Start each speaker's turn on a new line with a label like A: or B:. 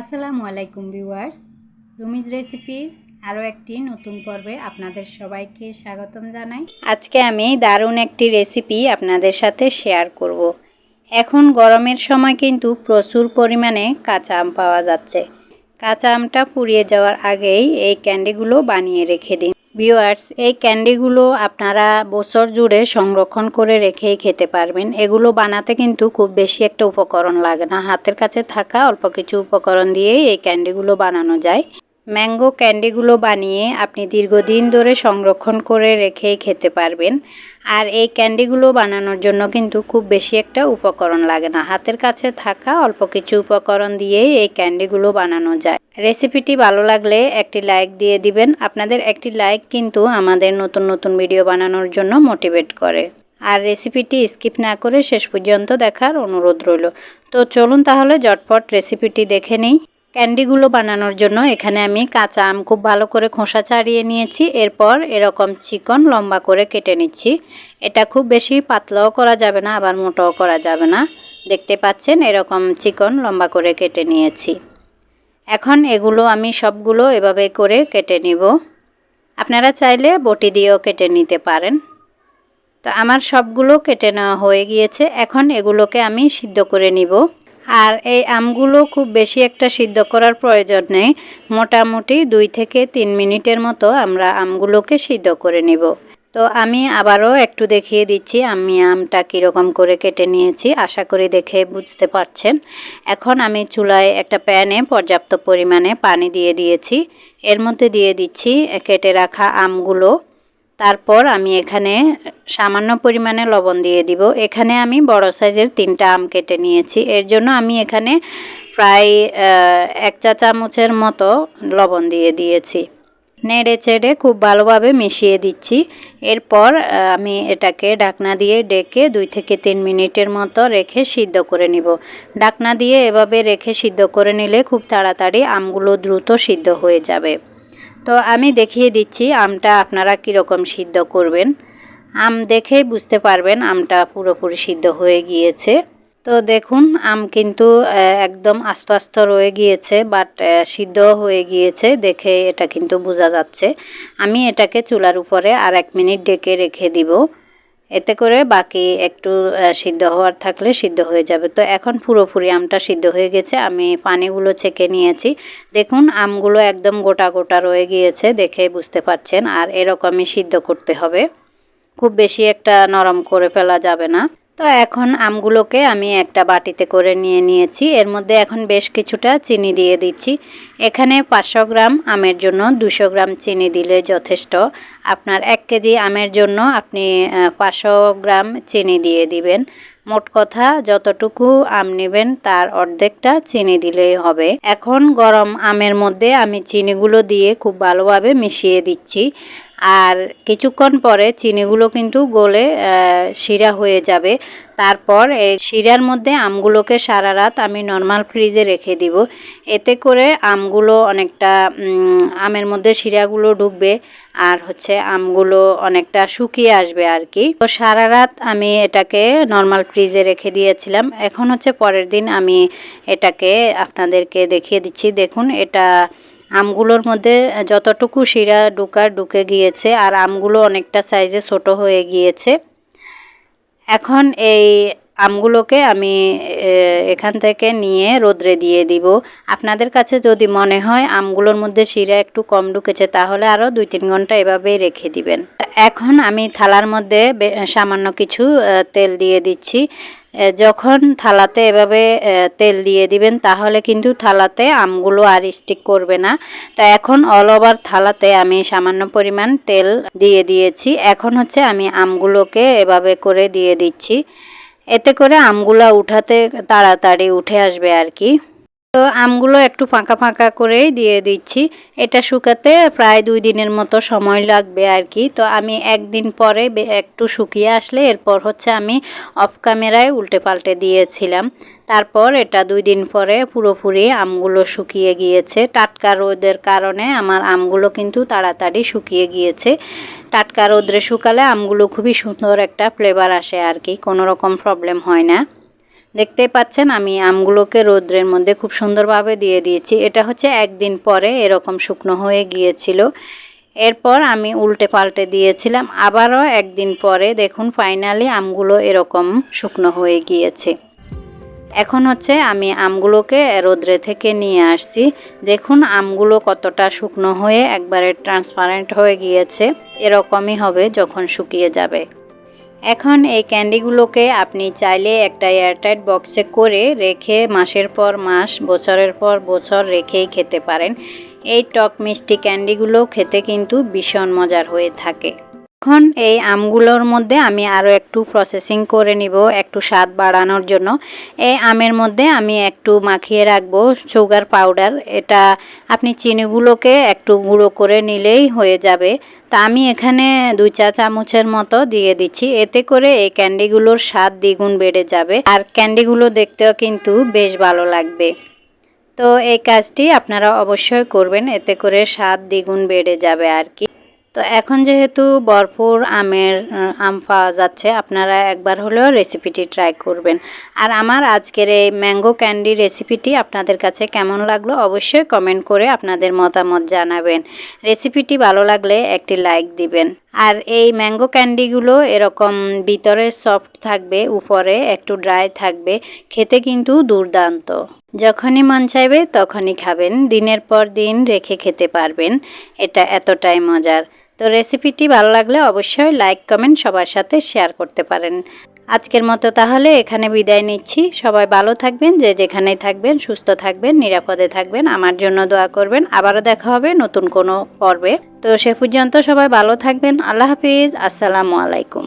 A: আসসালামু আলাইকুম viewers. Rumi's recipe আরও একটি নতুন পর্বে আপনাদের সবাইকে স্বাগতম জানাই। আজকে আমি দারুণ একটি রেসিপি আপনাদের সাথে শেয়ার করব। এখন গরমের সময় কিন্তু প্রচুর পরিমাণে কাঁচা আম পাওয়া যাচ্ছে। কাঁচা আমটা পুড়িয়ে যাওয়ার আগেই এই ক্যান্ডিগুলো বানিয়ে রেখে দিন। ভিউয়ার্স এই ক্যান্ডিগুলো আপনারা বছর জুড়ে সংরক্ষণ করে রেখেই খেতে পারবেন। এগুলো বানাতে কিন্তু খুব বেশি একটা উপকরণ লাগে না। হাতের কাছে থাকা অল্প কিছু উপকরণ দিয়েই এই ক্যান্ডিগুলো বানানো যায়। ম্যাঙ্গো ক্যান্ডিগুলো বানিয়ে আপনি দীর্ঘদিন ধরে সংরক্ষণ করে রেখেই খেতে পারবেন। আর এই ক্যান্ডিগুলো বানানোর জন্য কিন্তু খুব বেশি একটা উপকরণ লাগে না। হাতের কাছে থাকা অল্প কিছু উপকরণ দিয়েই এই ক্যান্ডিগুলো বানানো যায়। রেসিপিটি ভালো লাগলে একটি লাইক দিয়ে দিবেন। আপনাদের একটি লাইক কিন্তু আমাদের নতুন নতুন ভিডিও বানানোর জন্য মোটিভেট করে। আর রেসিপিটি স্কিপ না করে শেষ পর্যন্ত দেখার অনুরোধ রইল। তো চলুন তাহলে জটপট রেসিপিটি দেখে নিই। ক্যান্ডিগুলো বানানোর জন্য এখানে আমি কাঁচা আম খুব ভালো করে খোসা ছাড়িয়ে নিয়েছি। এরপর এরকম চিকন লম্বা করে কেটে নিচ্ছি। এটা খুব বেশি পাতলাও করা যাবে না, আবার মোটাও করা যাবে না। দেখতে পাচ্ছেন এরকম চিকন লম্বা করে কেটে নিয়েছি। এখন এগুলো আমি সবগুলো এভাবে করে কেটে নিব। আপনারা চাইলে বটি দিয়েও কেটে নিতে পারেন। তো আমার সবগুলো কেটে নেওয়া হয়ে গিয়েছে। এখন এগুলোকে আমি সিদ্ধ করে নিব। আর এই আমগুলো খুব বেশি একটা সিদ্ধ করার প্রয়োজন নেই। মোটামুটি দুই থেকে তিন মিনিটের মতো আমরা আমগুলোকে সিদ্ধ করে নিব। তো আমি আবারও একটু দেখিয়ে দিচ্ছি আমি আমটা কীরকম করে কেটে নিয়েছি। আশা করি দেখে বুঝতে পারছেন। এখন আমি চুলায় একটা প্যানে পর্যাপ্ত পরিমাণে পানি দিয়ে দিয়েছি। এর মধ্যে দিয়ে দিচ্ছি, কেটে রাখা আমগুলো। তারপর আমি এখানে সামান্য পরিমাণে লবণ দিয়ে দিব। এখানে আমি বড় সাইজের তিনটা আম কেটে নিয়েছি। এর জন্য আমি এখানে প্রায় এক চা চামচের মতো লবণ দিয়ে দিয়েছি। নেড়ে চেড়ে খুব ভালোভাবে মিশিয়ে দিচ্ছি। এরপর আমি এটাকে ঢাকনা দিয়ে ডেকে দুই থেকে তিন মিনিটের মতো রেখে সিদ্ধ করে নিব। ঢাকনা দিয়ে এভাবে রেখে সিদ্ধ করে নিলে খুব তাড়াতাড়ি আমগুলো দ্রুত সিদ্ধ হয়ে যাবে। তো আমি দেখিয়ে দিচ্ছি, আমটা আপনারা কীরকম সিদ্ধ করবেন। আম দেখে বুঝতে পারবেন আমটা পুরোপুরি সিদ্ধ হয়ে গিয়েছে। তো দেখুন, আম কিন্তু একদম আস্ত আস্ত রয়ে গিয়েছে, বাট সিদ্ধ হয়ে গিয়েছে, দেখে এটা কিন্তু বোঝা যাচ্ছে। আমি এটাকে চুলার উপরে আর এক মিনিট ডেকে রেখে দিব। এতে করে বাকি একটু সিদ্ধ হওয়ার থাকলে সিদ্ধ হয়ে যাবে। তো এখন পুরোপুরি আমটা সিদ্ধ হয়ে গেছে, আমি পানিগুলো ছেঁকে নিয়েছি। দেখুন, আমগুলো একদম গোটা গোটা রয়ে গিয়েছে, দেখে বুঝতে পারছেন। আর এরকমই সিদ্ধ করতে হবে। খুব বেশি একটা নরম করে ফেলা যাবে না। তো এখন আমগুলোকে আমি একটা বাটিতে করে নিয়ে নিয়েছি। এর মধ্যে এখন বেশ কিছুটা চিনি দিয়ে দিচ্ছি। এখানে পাঁচশো গ্রাম আমের জন্য দুশো গ্রাম চিনি দিলে যথেষ্ট। আপনার এক কেজি আমের জন্য আপনি পাঁচশো গ্রাম চিনি দিয়ে দিবেন। মোট কথা যতটুকু আম নেবেন তার অর্ধেকটা চিনি দিলেই হবে। এখন গরম আমের মধ্যে আমি চিনিগুলো দিয়ে খুব ভালোভাবে মিশিয়ে দিচ্ছি। আর কিছুক্ষণ পরে চিনিগুলো কিন্তু গলে শিরা হয়ে যাবে। তারপর এই শিরার মধ্যে আমগুলোকে সারা রাত আমি নর্মাল ফ্রিজে রেখে দিব। এতে করে আমগুলো অনেকটা আমের মধ্যে শিরাগুলো ঢুকবে আর হচ্ছে আমগুলো অনেকটা শুকিয়ে আসবে আর কি। তো সারা রাত আমি এটাকে নর্মাল ফ্রিজে রেখে দিয়েছিলাম। এখন হচ্ছে পরের দিন আমি এটাকে আপনাদেরকে দেখিয়ে দিচ্ছি। দেখুন, এটা আমগুলোর মধ্যে যতটুকু শিরা ঢুকার ঢুকে গিয়েছে, আর আমগুলো অনেকটা সাইজে ছোট হয়ে গিয়েছে। এখন এই আমগুলোকে আমি এখান থেকে নিয়ে রোদ্রে দিয়ে দিব। আপনাদের কাছে যদি মনে হয় আমগুলোর মধ্যে শিরা একটু কম ঢুকেছে তাহলে আরও দুই তিন ঘণ্টা এভাবেই রেখে দিবেন। এখন আমি থালার মধ্যে সামান্য কিছু তেল দিয়ে দিচ্ছি। যখন থালাতে এভাবে তেল দিয়ে দিবেন, তাহলে কিন্তু থালাতে আমগুলো আর স্টিক করবে না। তো এখন অল ওভার থালাতে আমি সামান্য পরিমাণ তেল দিয়ে দিয়েছি। এখন হচ্ছে আমি আমগুলোকে এভাবে করে দিয়ে দিচ্ছি। এতে করে আমগুলো উঠাতে তাড়াতাড়ি উঠে আসবে আর কি। তো আমগুলো একটু ফাঁকা ফাঁকা করেই দিয়ে দিচ্ছি। এটা শুকাতে প্রায় দুই দিনের মতো সময় লাগবে আর কি। তো আমি একদিন পরে একটু শুকিয়ে আসলে এরপর হচ্ছে আমি অফ ক্যামেরায় উল্টে পাল্টে দিয়েছিলাম। তারপর এটা দুই দিন পরে পুরোপুরি আমগুলো শুকিয়ে গিয়েছে। টাটকা রোদের কারণে আমার আমগুলো কিন্তু তাড়াতাড়ি শুকিয়ে গিয়েছে। টাটকা রোদ্রে শুকালে আমগুলো খুবই সুন্দর একটা ফ্লেভার আসে আর কি। কোনো রকম প্রবলেম হয় না। দেখতে পাচ্ছেন, আমি আমগুলোকে রোদ্রের মধ্যে খুব সুন্দরভাবে দিয়ে দিয়েছি। এটা হচ্ছে একদিন পরে এরকম শুকনো হয়ে গিয়েছিল। এরপর আমি উল্টে পাল্টে দিয়েছিলাম। আবারও একদিন পরে দেখুন ফাইনালি আমগুলো এরকম শুকনো হয়ে গিয়েছে। এখন হচ্ছে আমি আমগুলোকে রোদ্রে থেকে নিয়ে আসছি। দেখুন, আমগুলো কতটা শুকনো হয়ে একবারে ট্রান্সপারেন্ট হয়ে গিয়েছে। এরকমই হবে যখন শুকিয়ে যাবে। এখন এই ক্যান্ডিগুলোকে আপনি চাইলে একটা এয়ারটাইট বক্সে করে রেখে মাসের পর মাস, বছরের পর বছর রেখেই খেতে পারেন। এই টক মিষ্টি ক্যান্ডিগুলো খেতে কিন্তু ভীষণ মজার হয়ে থাকে। এখন এই আমগুলোর মধ্যে আমি আরও একটু প্রসেসিং করে নিব, একটু স্বাদ বাড়ানোর জন্য। এই আমের মধ্যে আমি একটু মাখিয়ে রাখব সুগার পাউডার এটা আপনি চিনিগুলোকে একটু গুঁড়ো করে নিলেই হয়ে যাবে। তা আমি এখানে দুই চা চামচের মতো দিয়ে দিচ্ছি। এতে করে এই ক্যান্ডিগুলোর স্বাদ দ্বিগুণ বেড়ে যাবে। আর ক্যান্ডিগুলো দেখতেও কিন্তু বেশ ভালো লাগবে। তো এই কাজটি আপনারা অবশ্যই করবেন। এতে করে স্বাদ দ্বিগুণ বেড়ে যাবে আর কি। তো এখন যেহেতু ভরপুর আমের আম পাওয়া যাচ্ছে, আপনারা একবার হলেও রেসিপিটি ট্রাই করবেন। আর আমার আজকের এই ম্যাঙ্গো ক্যান্ডি রেসিপিটি আপনাদের কাছে কেমন লাগল অবশ্যই কমেন্ট করে আপনাদের মতামত জানাবেন। রেসিপিটি ভালো লাগলে একটি লাইক দিবেন। আর এই ম্যাঙ্গো ক্যান্ডিগুলো এরকম ভিতরে সফট থাকবে, উপরে একটু ড্রাই থাকবে, খেতে কিন্তু দুর্দান্ত। যখনই মন চাইবে তখনই খাবেন, দিনের পর দিন রেখে খেতে পারবেন, এটা এতটাই মজার। তো রেসিপিটি ভালো লাগলে অবশ্যই লাইক কমেন্ট সবার সাথে শেয়ার করতে পারেন। আজকের মতো তাহলে এখানে বিদায় নিচ্ছি। সবাই ভালো থাকবেন, যে যেখানেই থাকবেন, সুস্থ থাকবেন, নিরাপদে থাকবেন, আমার জন্য দোয়া করবেন। আবারও দেখা হবে নতুন কোনো পর্বে। তো সে পর্যন্ত সবাই ভালো থাকবেন। আল্লাহ হাফিজ। আসসালামু আলাইকুম।